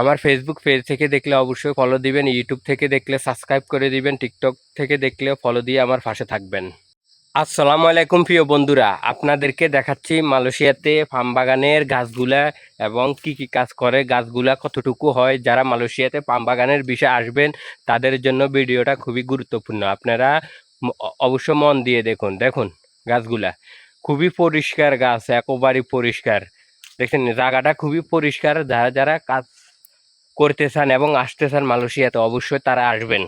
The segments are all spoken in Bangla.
আমার ফেসবুক পেজ থেকে দেখলে অবশ্যই ফলো দিবেন ইউটিউব থেকে দেখলে সাবস্ক্রাইব করে দিবেন টিকটক থেকে দেখলে ফলো দিয়ে আমার পাশে থাকবেন। আসসালামু আলাইকুম প্রিয় বন্ধুরা, আপনাদেরকে দেখাচ্ছি মালয়েশিয়াতে পাম বাগানের গাছগুলা এবং কি কি কাজ করে, গাছগুলা কতটুকু হয়। যারা মালয়েশিয়াতে পাম বাগানের বিষয়ে আসবেন, তাদের জন্য ভিডিওটা খুবই গুরুত্বপূর্ণ। আপনারা অবশ্য মন দিয়ে দেখুন দেখুন গাছগুলা। খুবই পরিষ্কার গাছ, একেবারেই পরিষ্কার। দেখছেন, জায়গাটা খুবই পরিষ্কার। যারা যারা কাজ করতে চান এবং আসতে চান মালয়েশিয়াতে, অবশ্যই তারা আসবেন।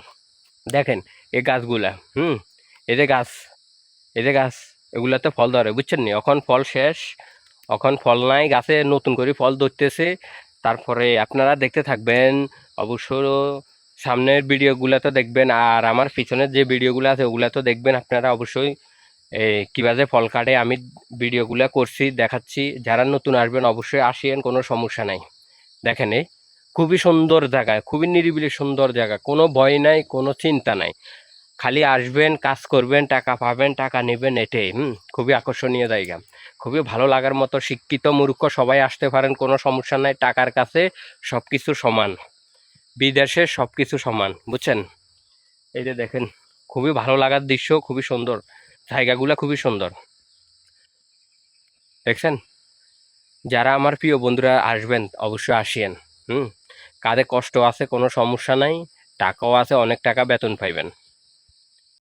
দেখেন এই গাছগুলা, হুম, এই যে গাছ, এই যে গাছ, এগুলাতে ফল ধরে, বুঝছেন নি? এখন ফল শেষ, এখন ফল নাই, গাছে নতুন করে ফল ধরতেছে। তারপরে আপনারা দেখতে থাকবেন অবশ্য সামনের ভিডিওগুলো তো দেখবেন, আর আমার পিছনের যে ভিডিওগুলো আছে ওগুলো তো দেখবেন আপনারা অবশ্যই কীভাবে ফল কাটে, আমি ভিডিওগুলো করছি, দেখাচ্ছি। যারা নতুন আসবেন, অবশ্যই আসিয়েন কোনো সমস্যা নাই। দেখেন এই খুবই সুন্দর জায়গা, খুবই নিরিবিলি সুন্দর জায়গা। কোনো ভয় নাই, কোনো চিন্তা নাই। খালি আসবেন, কাজ করবেন, টাকা পাবেন, টাকা নেবেন, এটাই, হুম? খুবই আকর্ষণীয় জায়গা। খুবই ভালো লাগার মতো শিক্ষিত মূর্খ সবাই আসতে পারেন, কোনো সমস্যা নাই, টাকার কাছে সব কিছু সমান। বিদেশে সব কিছু সমান, বুঝছেন? এই যে দেখেন, খুবই ভালো লাগার দৃশ্য, খুবই সুন্দর। জায়গাগুলো খুবই সুন্দর। দেখছেন? যারা আমার প্রিয় বন্ধুরা আসবেন, অবশ্যই আসিয়েন, হুম? কাজে কষ্ট আছে কোনো সমস্যা নাই। টাকাও আছে অনেক টাকা বেতন পাইবেন।